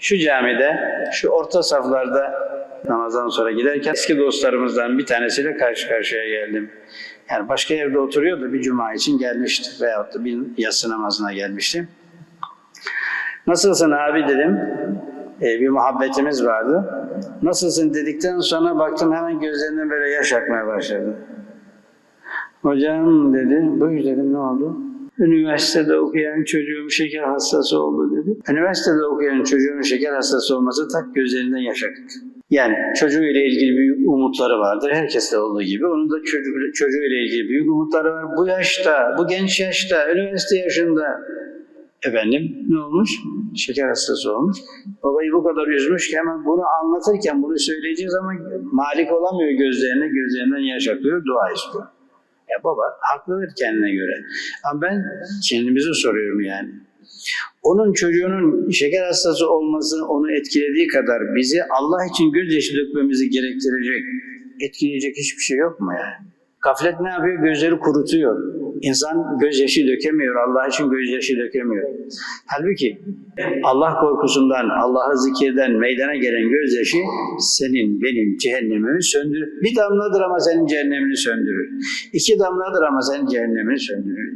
Şu camide, şu orta saflarda namazdan sonra giderken eski dostlarımızdan bir tanesiyle karşı karşıya geldim. Yani başka yerde oturuyordu bir cuma için gelmişti veyahut da bir yatsı namazına gelmişti. Nasılsın abi dedim. Ee, bir muhabbetimiz vardı. Nasılsın dedikten sonra baktım hemen gözlerinden böyle yaş akmaya başladı. Hocam dedi, buyur dedim ne oldu? Üniversitede okuyan çocuğum şeker hastası oldu dedi. Üniversitede okuyan çocuğun şeker hastası olması tak gözlerinden yaş akıttı. Yani çocuğuyla ilgili büyük umutları vardır. Herkeste olduğu gibi. Onun da çocuk, çocuğuyla ilgili büyük umutları var. Bu yaşta, bu genç yaşta, üniversite yaşında efendim ne olmuş? Şeker hastası olmuş. Babayı bu kadar üzmüş ki hemen bunu anlatırken, bunu söyleyeceği zaman malik olamıyor gözlerine, gözlerinden yaş akıyor, dua istiyor. Ya baba haklıdır kendine göre. Ama ben kendimize soruyorum yani. Onun çocuğunun şeker hastası olması onu etkilediği kadar bizi Allah için gözyaşı dökmemizi gerektirecek, etkileyecek hiçbir şey yok mu yani? Gaflet ne yapıyor? Gözleri kurutuyor. İnsan gözyaşı dökemiyor, Allah için gözyaşı dökemiyor. Halbuki Allah korkusundan, Allah'ı zikirden meydana gelen gözyaşı senin, benim cehennemimi söndürür. Bir damladır ama senin cehennemini söndürür. İki damladır ama senin cehennemini söndürür.